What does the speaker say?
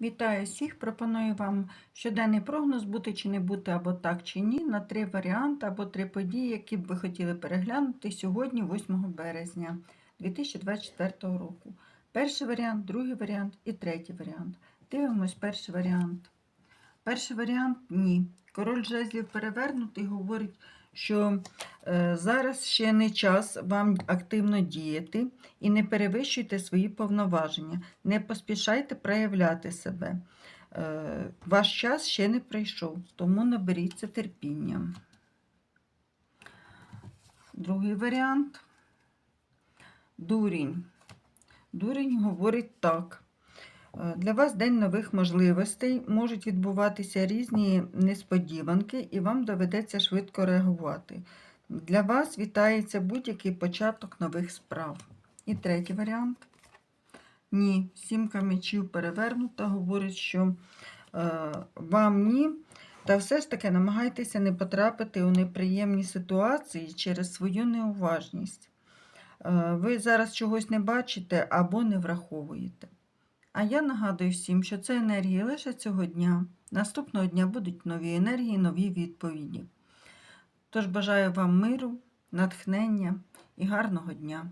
Вітаю всіх! Пропоную вам щоденний прогноз бути чи не бути, або так чи ні, на три варіанти або три події, які б ви хотіли переглянути сьогодні, 8 березня 2024 року. Перший варіант, другий варіант і третій варіант. Дивимось перший варіант. Перший варіант ні. Король жезлів перевернутий говорить, що е, зараз ще не час вам активно діяти і не перевищуйте свої повноваження, не поспішайте проявляти себе. Е, ваш час ще не прийшов, тому наберіться терпіння. Другий варіант. Дурінь. Дурінь говорить так. Е, Для вас день нових можливостей можуть відбуватися різні несподіванки, і вам доведеться швидко реагувати. Для вас вітається будь-який початок нових справ. І третій варіант. Ні, сімка мечів перевернута, говорить, що е, вам ні. Та все ж таки намагайтеся не потрапити у неприємні ситуації через свою неуважність. Е, ви зараз чогось не бачите або не враховуєте. А я нагадую всім, що це енергії лише цього дня. Наступного дня будуть нові енергії, нові відповіді. Тож бажаю вам миру, натхнення і гарного дня!